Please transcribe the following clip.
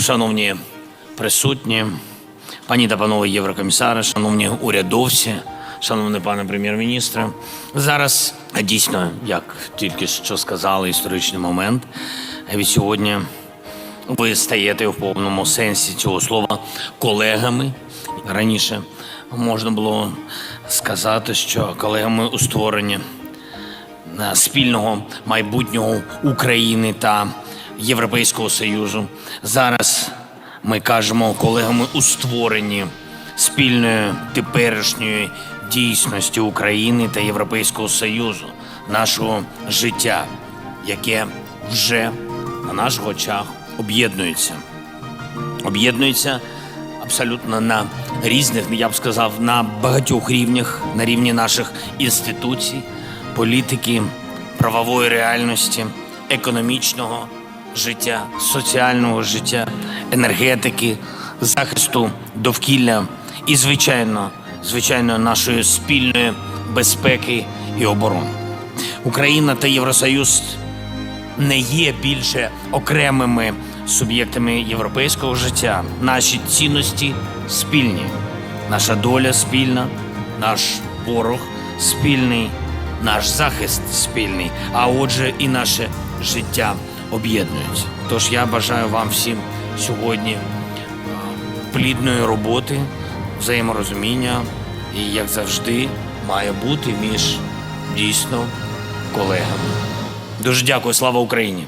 шановні присутні, пані та панове єврокомісари, шановні урядовці, шановний пане прем'єр-міністре. Зараз дійсно, як тільки що сказали, історичний момент. Від сьогодні ви стаєте в повному сенсі цього слова колегами. Раніше можна було сказати, що колегами у створенні е, спільного майбутнього України та Європейського Союзу. Зараз ми кажемо колегами у створенні спільної теперішньої дійсності України та Європейського Союзу, нашого життя, яке вже на наших очах об'єднується. Об'єднується абсолютно на різних, я б сказав, на багатьох рівнях, на рівні наших інституцій, політики, правової реальності, економічного життя, соціального життя, енергетики, захисту довкілля і, звичайно, звичайно, нашої спільної безпеки і оборони. Україна та Євросоюз не є більше окремими суб'єктами європейського життя. Наші цінності спільні, наша доля спільна, наш ворог спільний, наш захист спільний, а отже, і наше життя об'єднують. Тож я бажаю вам всім сьогодні плідної роботи, взаєморозуміння і, як завжди, має бути між дійсно колегами. Дуже дякую, слава Україні!